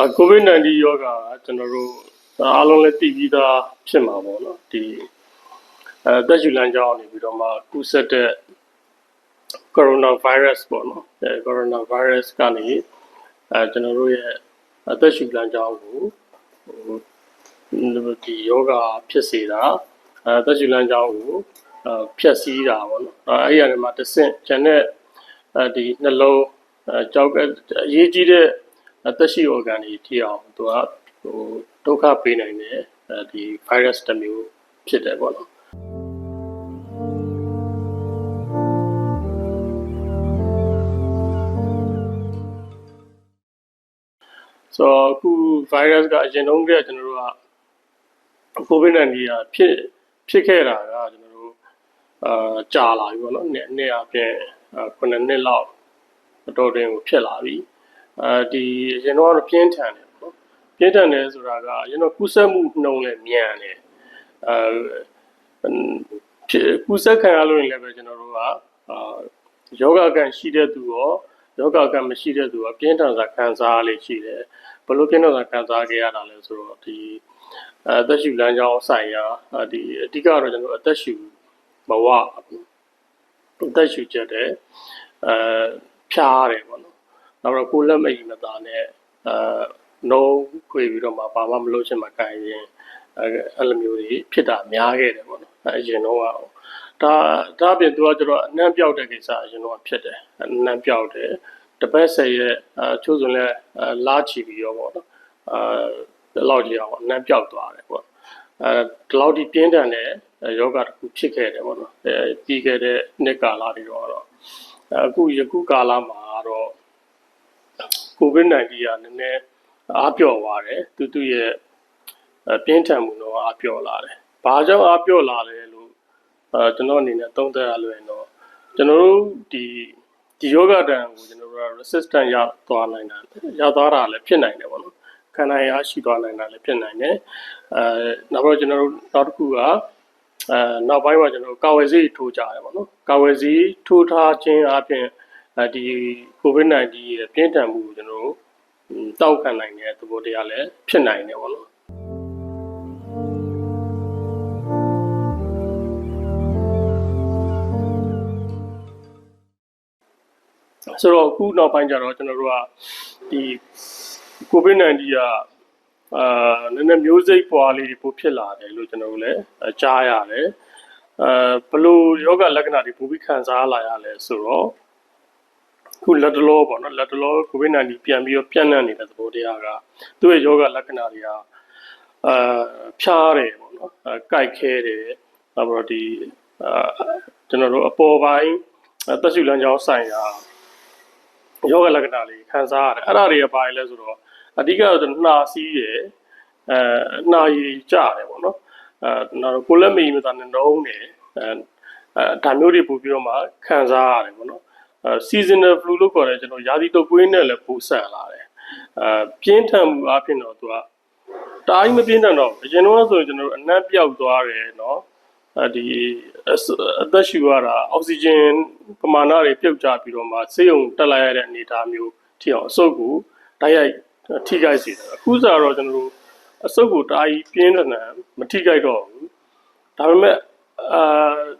အာ COVID-19 ရောဂါကကျွန်တော်တို့အားလုံးလည်းသိပြီးသားဖြစ်မှာပေါ့နော်ဒီအဲတက်ရှူလမ်းကြောင်းနေပြီးတော့မှကူးစက်တဲ့ coronavirus ပေါ့နော်အဲ coronavirus ကနေအဲကျွန်တော်တို့ရဲ့အသက်ရှူလမ်းကြောင်းကိုဟိုဒီယောဂဖြစ်စေတာအဲအသက်ရှူလမ်းကြောင်းကိုအဲဖြတ်စည်းတာပေါ့နော်အဲအဲ့ဒီကနေမှတစ်ဆင့်ကျန်တဲ့အဲဒီနှလုံးအဲကြောက်အရေးကြီးတဲ့ အသက်ရှိ organ တွေထိအောင်သူကဟိုဒုက္ခပေးနိုင်တယ်အဲဒီ virus တစ်မျိုးဖြစ်တယ်ပေါ့နော်ဆိုတော့အခု virus ကအရင်တုန်းကကျွန်တော်တို့က COVID-19 ကဖြစ်ဖြစ်ခဲ့တာကကျွန်တော်တို့အာကြာလာပြီပေါ့နော်နှစ်နှစ်အပြင်9နှစ်လောက်အတော်တွင်ကိုဖြစ်လာပြီ အဲဒီအရင်တော့ပြင်းထန်တယ်ပေါ့နော်ပြင်းထန်တယ်ဆိုတာကအရင်တော့ကူးစက်မှုနှုန်းလည်းမြန်တယ်အဲဖြစ်ကူးစက်ခံရလို့ရင်လည်းပဲကျွန်တော်တို့ကအာယောဂကန်ရှိတဲ့သူရောယောဂကန်မရှိတဲ့သူရောပြင်းထန်စွာခံစားရလိမ့်ရှိတယ်ဘလို့ပြင်းထန်စွာခံစားခဲ့ရတာလဲဆိုတော့ဒီအဲအသက်ရှူလမ်းကြောင်းဆိုင်ရာဒီအဓိကတော့ကျွန်တော်တို့အသက်ရှူဘဝအသက်ရှူချက်တဲ့အဲဖြားတယ်ပေါ့နော် နောက်တော့ကိုယ်လက်မအိမ်မသာနဲ့အဲနှုံးခွေပြီးတော့မှဘာမှမလုပ်ချင်မှကိုင်ရင်အဲအဲ့လိုမျိုးတွေဖြစ်တာများခဲ့တယ်ပေါ့နော်အဲအရင်တော့ကဒါဒါအပြင်သူကကျတော့အနှံ့ပြောက်တဲ့ကိစ္စအရင်တော့ဖြစ်တယ်အနှံ့ပြောက်တယ်တပတ်ဆက်ရဲ့အချို့ဆိုလည်းလာချီပြီးရောပေါ့နော်အဲဒီလောက်ကြီးအောင်အနှံ့ပြောက်သွားတယ်ပေါ့အဲဒီလောက်ဒီပြင်းထန်တဲ့ယောဂတစ်ခုဖြစ်ခဲ့တယ်ပေါ့နော်အဲပြီးခဲ့တဲ့နှစ်ကာလတွေတော့အခုယခုကာလမှာတော့ COVID-19 ကနည်းနည်းအားပြော့သွားတယ်သူသူရဲ့ပြင်းထန်မှုတော့အားပြော့လာတယ်ဘာကြောင့်အားပြော့လာလဲလို့အဲကျွန်တော်အနေနဲ့သုံးသပ်ရလို့ရင်တော့ကျွန်တော်တို့ဒီဒီယောဂတန်ကိုကျွန်တော်တို့က resistant ရသွားနိုင်တာရသွားတာလည်းဖြစ်နိုင်တယ်ပေါ့နော်ခန္ဓာရရှိသွားနိုင်တာလည်းဖြစ်နိုင်တယ်အဲနောက်တော့ကျွန်တော်တို့နောက်တစ်ခုကအဲနောက်ပိုင်းမှာကျွန်တော်ကာဝယ်ဆေးထိုးကြရတယ်ပေါ့နော်ကာဝယ်ဆေးထိုးထားခြင်းအပြင် အဲဒီ COVID-19 ရဲ့ပြင်းထန်မှုကိုကျွန်တော်တို့တောက်ခံနိုင်တဲ့သဘောတရားလည်းဖြစ်နိုင်တယ်ပေါ့နော်ဆိုတော့အခုနောက်ပိုင်းကျတော့ကျွန်တော်တို့ကဒီ COVID-19 ကအာနည်းနည်းမျိုးစိတ်ပွားလေးတွေပိုဖြစ်လာတယ်လို့ကျွန်တော်တို့လည်းကြားရတယ်အဲဘလို့ယောဂလက္ခဏာတွေပိုပြီးခံစားလာရလဲဆိုတော့ ခုလက်တလောပေါ့နော်လက်တလော COVID-19 ပြန်ပြီးတော့ပြန့်နှံ့နေတဲ့သဘောတရားကသူ့ရဲ့ယောဂလက္ခဏာတွေကအာဖြားတယ်ပေါ့နော်အဲကြိုက်ခဲတယ်နောက်ပြီးတော့ဒီအာကျွန်တော်တို့အပေါ်ပိုင်းသက်ရှူလမ်းကြောင်းဆိုင်ရာယောဂလက္ခဏာလေးခံစားရတယ်အဲ့ဒါတွေကဘာလဲဆိုတော့အဓိကတော့နှာစီးရယ်အဲနှာရည်ကြတယ်ပေါ့နော်အဲနောက်ကိုလက်မီမသာနဲ့နှုံးတယ်အဲအဲဒါမျိုးတွေပို့ပြီးတော့မှခံစားရတယ်ပေါ့နော်အဲ seasonal flu လို့ခေါ်တယ်ကျွန်တော်ရာသီတုပ်ကွေးနဲ့လည်းပိုဆန်လာတယ်အဲပြင်းထန်မှုအဖြစ်တော့သူကတားကြီးမပြင်းထန်တော့အရင်တော့ဆိုရင်ကျွန်တော်တို့အနံ့ပြောက်သွားတယ်နော်အဲဒီအသက်ရှူရတာအောက်ဆီဂျင်ပမာဏတွေပြုတ်ကျပြီးတော့မှဆေးရုံတက်လိုက်ရတဲ့အနေအထားမျိုးထိအောင်အဆုတ်ကိုတိုက်ရိုက်ထိခိုက်စေတယ်အခုဆိုတော့ကျွန်တော်တို့အဆုတ်ကိုတားကြီးပြင်းထန်တယ်မထိခိုက်တော့ဘူးဒါပေမဲ့ အာ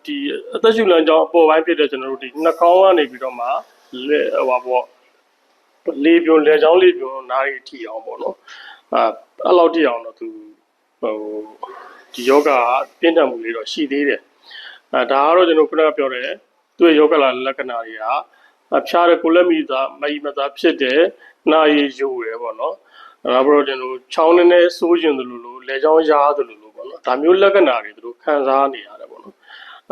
ဒီအသက်ရှူလမ်းကြောင်းအပေါ်ပိုင်းဖြစ်တဲ့ကျွန်တော်တို့ဒီနှာခေါင်းကနေပြီးတော့မှလေဟိုပါပေါ့လေပြွန်လေချောင်းလေပြွန်နားရီထိအောင်ပေါ့နော်အာအဲ့လောက်ထိအောင်တော့သူဟိုဒီယောဂပြင်းထန်မှုလေးတော့ရှိသေးတယ်အဲဒါကတော့ကျွန်တော်ခုနကပြောတယ်သူ့ရဲ့ယောဂလာလက္ခဏာတွေကအဖျားတဲ့ကိုလက်မီသားမီမသားဖြစ်တဲ့နာရီယူရယ်ပေါ့နော်နောက်ပြီးတော့ကျွန်တော်ချောင်းနေနေစိုးကျင်တယ်လို့လို့လေချောင်းရားတယ်လို့လို့ ပေါ့နော်ဒါမျိုးလက္ခဏာတွေသူတို့ခံစားနေရတယ်ပေါ့နော်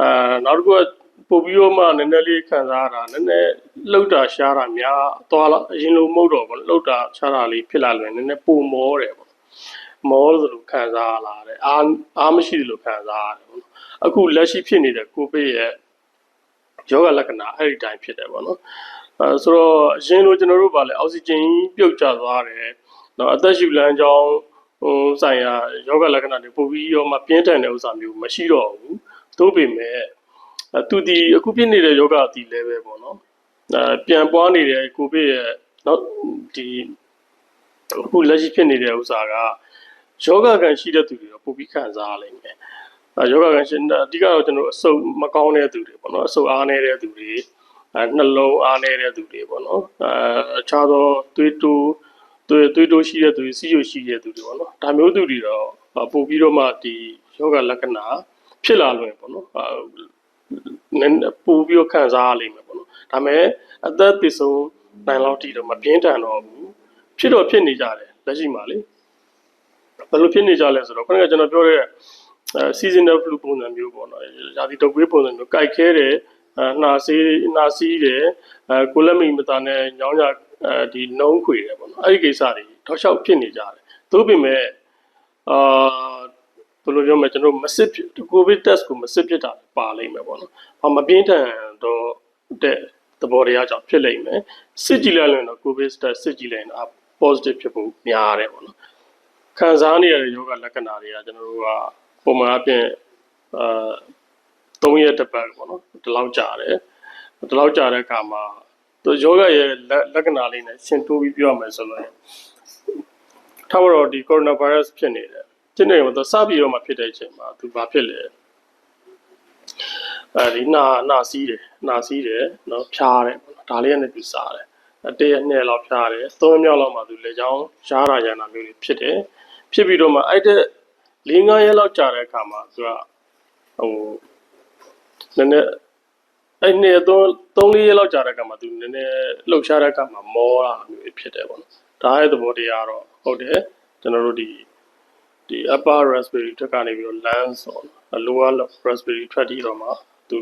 အဲနောက်တစ်ခုကပို့ပြီးတော့မှနည်းနည်းလေးခံစားရတာနည်းနည်းလှုပ်တာရှားတာများသွားလာအရင်လိုမဟုတ်တော့ဘူးလှုပ်တာရှားတာလေးဖြစ်လာလို့နည်းနည်းပုံမောတယ်ပေါ့မောလို့လို့ခံစားလာတယ်အားအားမရှိတယ်လို့ခံစားရတယ်ပေါ့နော်အခုလက်ရှိဖြစ်နေတဲ့ကိုဗစ်ရဲ့ယောဂလက္ခဏာအဲ့ဒီတိုင်းဖြစ်တယ်ပေါ့နော်အဲဆိုတော့အရင်လိုကျွန်တော်တို့ဗာလဲအောက်ဆီဂျင်ပြုတ်ကျသွားတယ်နော်အသက်ရှူလမ်းကြောင်း ဟိုဆိုင်ရာယောဂလက္ခဏာတွေပိုပြီးတော့မှပြင်းထန်တဲ့ဥစ္စာမျိုးမရှိတော့ဘူးသို့ပေမဲ့သူဒီအခုဖြစ်နေတဲ့ယောဂအတီလည်းပဲပေါ့နော်အဲပြန်ပွားနေတဲ့ကိုဗစ်ရဲ့နောက်ဒီအခုလက်ရှိဖြစ်နေတဲ့ဥစ္စာကယောဂကန်ရှိတဲ့သူတွေတော့ပုံပြီးခံစားရလိမ့်မယ်အဲယောဂကန်ရှိအဓိကတော့ကျွန်တော်အဆုပ်မကောင်းတဲ့သူတွေပေါ့နော်အဆုပ်အားနေတဲ့သူတွေအဲနှလုံးအားနေတဲ့သူတွေပေါ့နော်အဲအခြားသောသွေးတိုး သွေးသွေးတိုးရှိတဲ့သူတွေစီးရိုရှိတဲ့သူတွေပေါ့နော်ဒါမျိုးသူတွေတော့ပို့ပြီးတော့မှဒီယောဂလက္ခဏာဖြစ်လာလွယ်ပေါ့နော်အဲနည်းပို့ပြီးတော့ခံစားရလိမ့်မယ်ပေါ့နော်ဒါပေမဲ့အသက်သေဆုံးနိုင်လောက်ထိတော့မပြင်းထန်တော့ဘူးဖြစ်တော့ဖြစ်နေကြတယ်လက်ရှိမှာလေဘယ်လိုဖြစ်နေကြလဲဆိုတော့ခုနကကျွန်တော်ပြောတဲ့အဲ seasonal flu ပုံစံမျိုးပေါ့နော်ရာသီတုပ်ကွေးပုံစံမျိုးကြိုက်ခဲတယ်အဲနှာစေးနှာစီးတယ်အဲကိုလက်မိမသားနဲ့ညောင်းကြ အဲဒီနှုံးခွေတယ်ပေါ့နော်အဲ့ဒီကိစ္စတွေထောက်လျှောက်ဖြစ်နေကြတယ်သို့ပေမဲ့အာဘယ်လိုပြောမလဲကျွန်တော်မစစ်ဖြစ်ကိုဗစ် test ကိုမစစ်ဖြစ်တာပါလိမ့်မယ်ပေါ့နော်။ဘာမပြင်းထန်တော့တဲ့သဘောတရားကြောင့်ဖြစ်လိမ့်မယ်။စစ်ကြည့်လိုက်ရင်တော့ကိုဗစ် test စစ်ကြည့်လိုက်ရင်တော့ positive ဖြစ်ဖို့များတယ်ပေါ့နော်။ခံစားနေရတဲ့ယောဂလက္ခဏာတွေကကျွန်တော်တို့ကပုံမှန်အပြင်အာ3ရက်တစ်ပတ်ပေါ့နော်ဒီလောက်ကြာတယ်။ဒီလောက်ကြာတဲ့အခါမှာ သူယောဂရဲ့လက္ခဏာလေးနဲ့ရှင်းတိုးပြီးပြောရမယ်ဆိုတော့ထားတော့ဒီ coronavirus ဖြစ်နေတယ်ဖြစ်နေတော့စပြီးတော့မှဖြစ်တဲ့အချိန်မှာသူဘာဖြစ်လဲအဲဒီနာနာစီးတယ်နာစီးတယ်နော်ဖြားတယ်ပေါ့နော်ဒါလေးကနေသူစားတယ်တရက်နှစ်လောက်ဖြားတယ်သုံးမြောက်လောက်မှသူလေချောင်းရှားရရနာမျိုးတွေဖြစ်တယ်ဖြစ်ပြီးတော့မှအဲ့တဲ့၄၅ရက်လောက်ကြာတဲ့အခါမှာသူကဟိုနည်းနည်း အဲ့နေတော့၃၄ရက်လောက်ကြာတဲ့အခါမှာသူနည်းနည်းလှုပ်ရှားတဲ့အခါမှာမောတာမျိုးဖြစ်တယ်ပေါ့နော်ဒါရဲ့သဘောတရားတော့ဟုတ်တယ်ကျွန်တော်တို့ဒီဒီ upper raspberry ထွက်ကနေပြီးတော့ lens on lower raspberry ထွက်ပြီးတော့မှသူ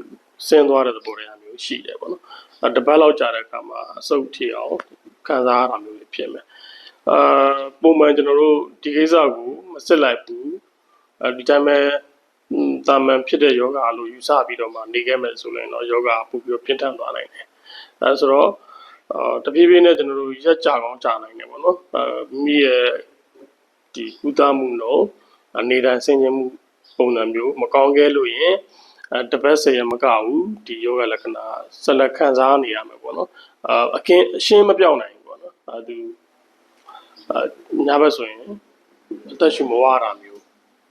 ဆင်းသွားတဲ့သဘောတရားမျိုးရှိတယ်ပေါ့နော်အဲတစ်ပတ်လောက်ကြာတဲ့အခါမှာအဆုတ်ထီအောင်ခံစားရတာမျိုးတွေဖြစ်မယ်အာပုံမှန်ကျွန်တော်တို့ဒီကိစ္စကိုမစစ်လိုက်ဘူးအဲဒီတိုင်းပဲ တာမန်ဖြစ်တဲ့ယောဂအလိုယူဆပြီးတော့မှနေခဲ့မယ်ဆိုရင်တော့ယောဂပို့ပြီးတော့ပြင်းထန်သွားနိုင်တယ်အဲဆိုတော့အာတပြေးပြေးနဲ့ကျွန်တော်တို့ရက်ကြကောင်းကြာနိုင်တယ်ပေါ့နော်အဲမိရဲ့ဒီကုသမှုတော့အနေတန်းဆင်ခြင်မှုပုံစံမျိုးမကောင်းခဲ့လို့ရင်အဲတပတ်ဆယ်ရမကဘူးဒီယောဂလက္ခဏာဆက်လက်ခံစားနေရမယ်ပေါ့နော်အာအကင်းအရှင်းမပြောင်းနိုင်ဘူးပေါ့နော်အဲသူအာညဘက်ဆိုရင်အသက်ရှူမဝတာမျိုး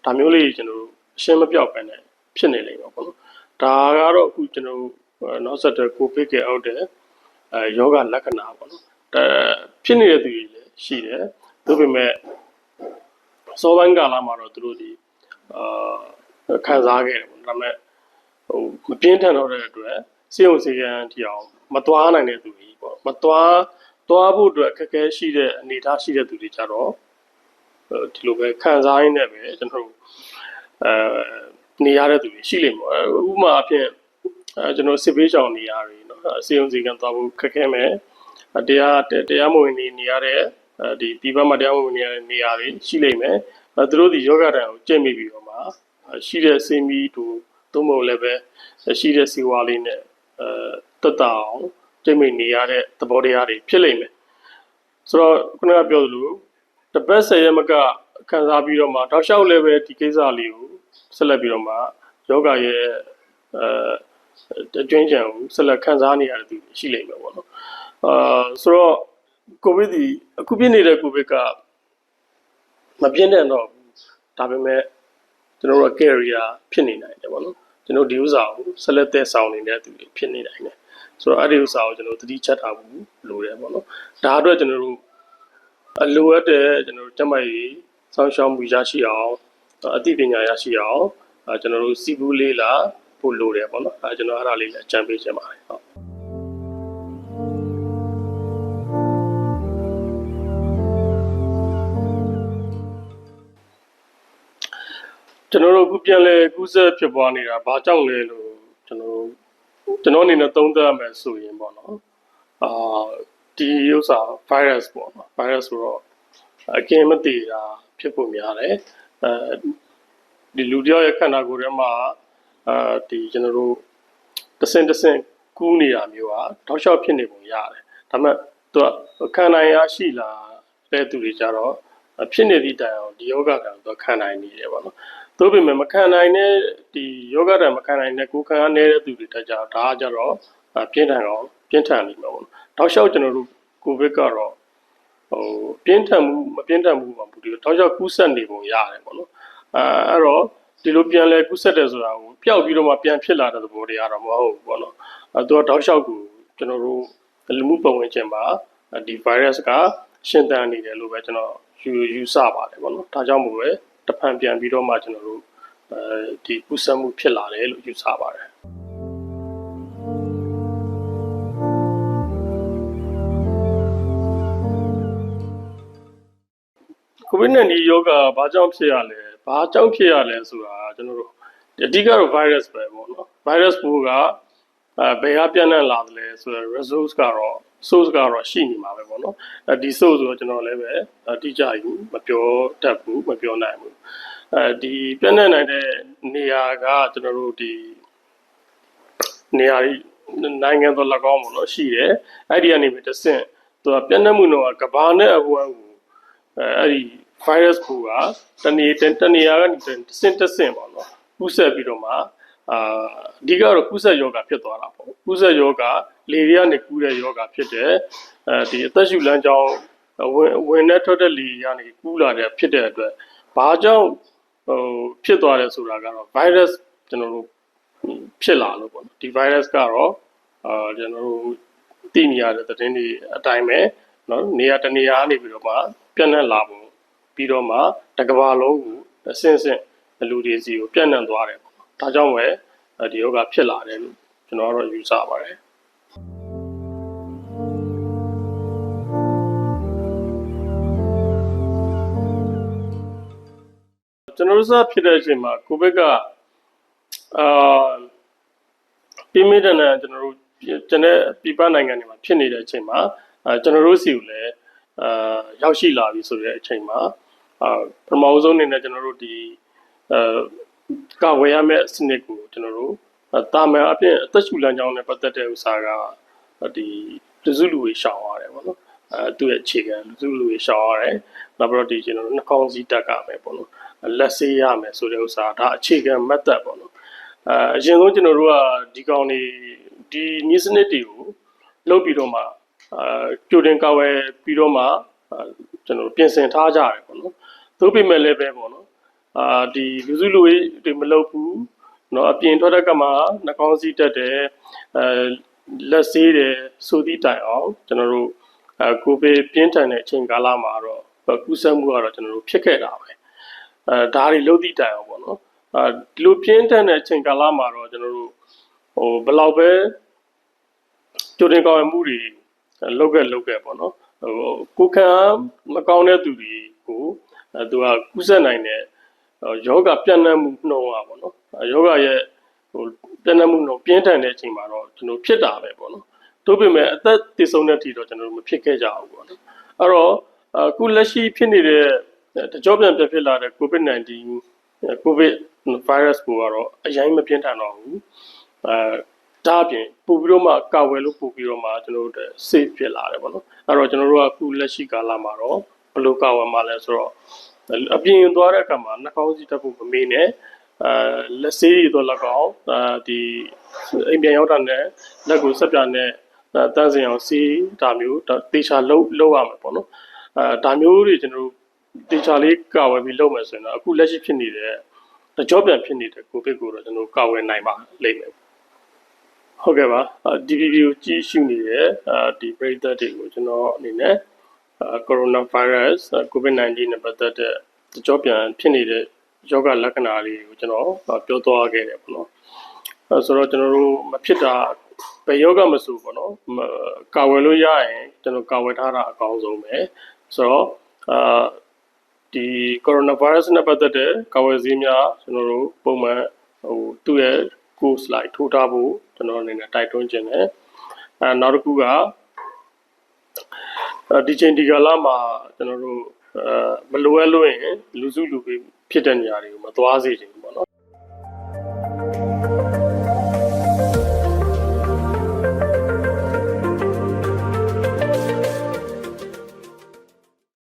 ဒါမျိုးလေးကျွန်တော်တို့ အရှင်းမပြောက်ပဲနဲ့ဖြစ်နေလိမ့်မယ်ပေါ့နော်ဒါကတော့အခုကျွန်တော်နောက်ဆက်တွဲကိုဖိတ်ကအောက်တဲ့အဲယောဂလက္ခဏာပေါ့နော်အဲဖြစ်နေတဲ့သူတွေလည်းရှိတယ်ဒါပေမဲ့စောပိုင်းကာလမှာတော့သူတို့ဒီအာခံစားခဲ့တယ်ပေါ့ဒါပေမဲ့ဟိုမပြင်းထန်တော့တဲ့အတွက်စေုံစေကံတီအောင်မသွားနိုင်တဲ့သူကြီးပေါ့မသွားသွားဖို့အတွက်အခက်အခဲရှိတဲ့အနေအထားရှိတဲ့သူတွေကြတော့ဒီလိုပဲခံစားရင်းနဲ့ပဲကျွန်တော်တို့အဲ နေရတဲ့သူတွေရှိလိမ့်မယ်ဥပမာအဖြစ်အဲကျွန်တော်စစ်ပေးချောင်နေရတယ်နော်စေုံစေကံသွားဖို့ခက်ခဲမယ်တရားတရားမဝင်နေနေရတဲ့အဲဒီဒီဘက်မှာတရားဝင်နေရတဲ့နေရာတွေရှိလိမ့်မယ်အဲသူတို့ဒီယောဂတန်ကိုကြိတ်မိပြီးတော့မှရှိတဲ့စေမီတို့သို့မဟုတ်လည်းပဲရှိတဲ့စီဝါလေးနဲ့အဲတက်တာအောင်ကြိတ်မိနေရတဲ့သဘောတရားတွေဖြစ်လိမ့်မယ်ဆိုတော့ခုနကပြောသလိုတပတ်ဆယ်ရက်မက ခံစားပြီးတော့မှတောက်လျှောက်လည်းပဲဒီကိစ္စလေးကိုဆက်လက်ပြီးတော့မှယောဂရဲ့အဲအတွင်းချံကိုဆက်လက်ခံစားနေရတဲ့သူရှိလိမ့်မယ်ပေါ့နော်အာဆိုတော့ကိုဗစ်ဒီအခုပြနေတဲ့ကိုဗစ်ကမပြင်းတဲ့တော့ဒါပေမဲ့ကျွန်တော်တို့ carrier ဖြစ်နေနိုင်တယ်ပေါ့နော်ကျွန်တော်ဒီဥစ္စာကိုဆက်လက်သက်ဆောင်နေတဲ့သူတွေဖြစ်နေနိုင်တယ်ဆိုတော့အဲ့ဒီဥစ္စာကိုကျွန်တော်သတိချက်ထားဖို့လိုတယ်ပေါ့နော်ဒါအတွက်ကျွန်တော်တို့အလိုအပ်တဲ့ကျွန်တော်တို့တက်မှတ်ရေး စောင့်ရှောက်မှုရရှိအောင်အသိပညာရရှိအောင်ကျွန်တော်တို့စီဘူးလေးလာဖို့လိုတယ်ပေါ့နော်အဲကျွန်တော်အဲ့ဒါလေးလည်းအကြံပေးချင်ပါတယ်ဟုတ်ကျွန်တော်တို့အခုပြန်လဲကူးစက်ဖြစ်ပွားနေတာဘာကြောင့်လဲလို့ကျွန်တော်ကျွန်တော်အနေနဲ့သုံးသပ်ရမယ်ဆိုရင်ပေါ့နော်အာဒီဥစ္စာ virus ပေါ့နော် virus ဆိုတော့အကင်းမတည်တာ ဖြစ်ဖို့များတယ်အဲဒီလူတယောက်ရဲ့ခန္ဓာကိုယ်ထဲမှာအာဒီကျွန်တော်တို့တဆင့်တဆင့်ကူးနေတာမျိုးอ่ะတောက်လျှောက်ဖြစ်နေပုံရတယ်ဒါပေမဲ့သူကခံနိုင်ရရှိလာတဲ့သူတွေကြတော့ဖြစ်နေသည့်တိုင်အောင်ဒီယောဂကံသူခံနိုင်နေတယ်ပေါ့နော်သို့ပေမဲ့မခံနိုင်တဲ့ဒီယောဂတံမခံနိုင်တဲ့ကိုယ်ခံအားနေတဲ့သူတွေတကြဒါကကြတော့ပြင်းထန်တော့ပြင်းထန်နေမှာပေါ့။တောက်လျှောက်ကျွန်တော်တို့ကိုဗစ်ကတော့ ဟိုပြင်းထန်မှုမပြင်းထန်မှုမှာပူတည်တော့ကြောက်ကူးဆက်နေပုံရတယ်ပေါ့နော်အဲအဲ့တော့ဒီလိုပြန်လဲကူးဆက်တယ်ဆိုတာကိုပျောက်ပြီးတော့မှပြန်ဖြစ်လာတဲ့သဘောတရားတော့မဟုတ်ဘူးပေါ့နော်အဲသူကတောက်လျှောက်ကိုကျွန်တော်တို့လူမှုပတ်ဝန်းကျင်မှာဒီ virus ကရှင်သန်နေတယ်လို့ပဲကျွန်တော်ယူယူဆပါတယ်ပေါ့နော်ဒါကြောင့်မို့ပဲတဖန်ပြန်ပြီးတော့မှကျွန်တော်တို့အဲဒီကူးဆက်မှုဖြစ်လာတယ်လို့ယူဆပါတယ် COVID-19 ယောဂဘာကြောင့်ဖြစ်ရလဲဘာကြောင့်ဖြစ်ရလဲဆိုတာကျွန်တော်တို့အဓိကတော့ virus ပဲပေါ့နော် virus ပိုးကအဲဘယ်ကပြန့်နှံ့လာတယ်လဲဆိုတော့ resource ကတော့ source ကတော့ရှိနေမှာပဲပေါ့နော်အဲဒီ source ဆိုတော့ကျွန်တော်လည်းပဲအတိအကျကြီးမပြောတတ်ဘူးမပြောနိုင်ဘူးအဲဒီပြန့်နှံ့နိုင်တဲ့နေရာကကျွန်တော်တို့ဒီနေရာကြီးနိုင်ငံတော်၎င်းပေါ့နော်ရှိတယ်အဲ့ဒီကနေပြီးတစ်ဆင့်သူကပြန့်နှံ့မှုတော့ကဘာနဲ့အဝန်းကိုအဲအဲ့ဒီ virus ကိုကတနေတနေရာကနေတစ်ဆင့်တစ်ဆင့်ပေါ့နော်ကူးဆက်ပြီးတော့မှအာအဓိကတော့ကူးဆက်ယောဂဖြစ်သွားတာပေါ့ကူးဆက်ယောဂလေတွေကနေကူးတဲ့ယောဂဖြစ်တယ်အဲဒီအသက်ရှူလမ်းကြောင်းဝင်ဝင်နဲ့ထွက်တဲ့လေတွေကနေကူးလာတဲ့ဖြစ်တဲ့အတွက်ဘာကြောင့်ဟိုဖြစ်သွားတယ်ဆိုတာကတော့ virus ကျွန်တော်တို့ဖြစ်လာလို့ပေါ့နော်ဒီ virus ကတော့အာကျွန်တော်တို့သိနေရတဲ့သတင်းတွေအတိုင်းပဲနော်နေရာတနေရာကနေပြီးတော့မှပြန့်နှံ့လာပုံ ပြီးတော့မှတစ်ကမ္ဘာလုံးကိုအဆင့်ဆင့်လူတွေစီကိုပြန့်နှံ့သွားတယ်ပေါ့နော်ဒါကြောင့်ပဲဒီယောဂဖြစ်လာတယ်လို့ကျွန်တော်ကတော့ယူဆပါတယ်ကျွန်တော်တို့စဖြစ်တဲ့အချိန်မှာကိုဗစ်ကအာပြင်းပြတဲ့နဲ့ကျွန်တော်တို့ကျွန်တဲ့ပြည်ပနိုင်ငံတွေမှာဖြစ်နေတဲ့အချိန်မှာအဲကျွန်တော်တို့စီကိုလည်းအာရောက်ရှိလာပြီဆိုတဲ့အချိန်မှာ အာပထမဆုံးအနေနဲ့ကျွန်တော်တို့ဒီအဲကဝယ်ရမယ့်စနစ်ကိုကျွန်တော်တို့တာမန်အပြင်အသက်ရှူလမ်းကြောင်းနဲ့ပတ်သက်တဲ့ဥစ္စာကဒီလူစုလူဝေရှောင်ရတယ်ပေါ့နော်အဲသူ့ရဲ့အခြေခံလူစုလူဝေရှောင်ရတယ်နောက်ပြီးတော့ဒီကျွန်တော်တို့နှာခေါင်းစည်းတက်ကမယ်ပေါ့နော်လက်ဆေးရမယ်ဆိုတဲ့ဥစ္စာဒါအခြေခံ method ပေါ့နော်အဲအရင်ဆုံးကျွန်တော်တို့ကဒီကောင်တွေဒီနည်းစနစ်တွေကိုလုပ်ပြီးတော့မှအာကြိုတင်ကာဝယ်ပြီးတော့မှ ကျွန်တော်ပြင်ဆင်ထားကြတယ်ပေါ့နော်သို့ပေမဲ့လည်းပဲပေါ့နော်အာဒီလူစုလူဝေးတွေမလုပ်ဘူးနော်အပြင်ထွက်တဲ့ကမှာနှာခေါင်းစည်းတက်တယ်အဲလက်ဆေးတယ်ဆိုသည့်တိုင်အောင်ကျွန်တော်တို့အဲကိုဗစ်ပြင်းထန်တဲ့အချိန်ကာလမှာတော့ကူးစက်မှုကတော့ကျွန်တော်တို့ဖြစ်ခဲ့တာပဲအဲဒါတွေလုံးသည့်တိုင်အောင်ပေါ့နော်အဲလူပြင်းထန်တဲ့အချိန်ကာလမှာတော့ကျွန်တော်တို့ဟိုဘယ်လောက်ပဲကြိုတင်ကောင်းမှုတွေလောက်ခဲ့လောက်ခဲ့ပေါ့နော် ဟိုကိုခံမကောင်းတဲ့သူတွေကိုအဲသူကကူးစက်နိုင်တဲ့ယောဂပြန့်နှံ့မှုနှုံးอ่ะပေါ့နော်ယောဂရဲ့ဟိုပြန့်နှံ့မှုနှုံးပြင်းထန်တဲ့အချိန်မှာတော့ကျွန်တော်ဖြစ်တာပဲပေါ့နော်တို့ပေမဲ့အသက်တည်ဆုံးတဲ့အထိတော့ကျွန်တော်တို့မဖြစ်ခဲ့ကြဘူးပေါ့နော်အဲ့တော့အခုလက်ရှိဖြစ်နေတဲ့တကြောပြန်ပြဖြစ်လာတဲ့ COVID-19 COVID virus ကိုကတော့အရင်မပြင်းထန်တော့ဘူးအဲ ဒါအပြင်ပို့ပြီးတော့မှကာဝယ်လို့ပို့ပြီးတော့မှကျွန်တော်တို့ safe ဖြစ်လာတယ်ပေါ့နော်အဲ့တော့ကျွန်တော်တို့ကအခုလက်ရှိကာလမှာတော့ဘယ်လိုကာဝယ်မှာလဲဆိုတော့အပြင်သွားတဲ့အခါမှာနှာခေါင်းစီတက်ဖို့မမေးနဲ့အဲလက်ဆေးရတော့၎င်းအဲဒီအိမ်ပြန်ရောက်တာနဲ့လက်ကိုဆက်ပြနဲ့တန်းစင်အောင်စီးဒါမျိုးတေချာလှုပ်လှုပ်ရမှာပေါ့နော်အဲဒါမျိုးတွေကျွန်တော်တို့တေချာလေးကာဝယ်ပြီးလုပ်မယ်ဆိုရင်တော့အခုလက်ရှိဖြစ်နေတဲ့တကြောပြန်ဖြစ်နေတဲ့ကိုဗစ်ကိုတော့ကျွန်တော်ကာဝယ်နိုင်ပါလိမ့်မယ် ဟုတ်ကဲ့ပါဒီဗီဒီယိုကြည့်ရှုနေတဲ့ဒီပရိသတ်တွေကိုကျွန်တော်အနေနဲ့ကိုရိုနာဗိုင်းရပ်စ် COVID-19 နဲ့ပတ်သက်တဲ့ကြောပြန်ဖြစ်နေတဲ့ယောဂလက္ခဏာလေးကိုကျွန်တော်ပြောသွားခဲ့တယ်ပေါ့နော်အဲဆိုတော့ကျွန်တော်တို့မဖြစ်တာဘယ်ယောဂမဆိုပေါ့နော်ကာဝယ်လို့ရရင်ကျွန်တော်ကာဝယ်ထားတာအကောင်းဆုံးပဲဆိုတော့အာဒီကိုရိုနာဗိုင်းရပ်စ်နဲ့ပတ်သက်တဲ့ကာဝယ်ဆေးများကျွန်တော်တို့ပုံမှန်ဟိုသူ့ရဲ့ course လိုက်ထိုးထားဖို့ကျွန်တော်အနေနဲ့တိုက်တွန်းခြင်းတယ်အဲနောက်တစ်ခုကဒီချိန်ဒီကာလမှာကျွန်တော်တို့အဲမလိုအပ်လို့ရင်လူစုလူပေးဖြစ်တဲ့နေရာတွေကိုမသွားစေချင်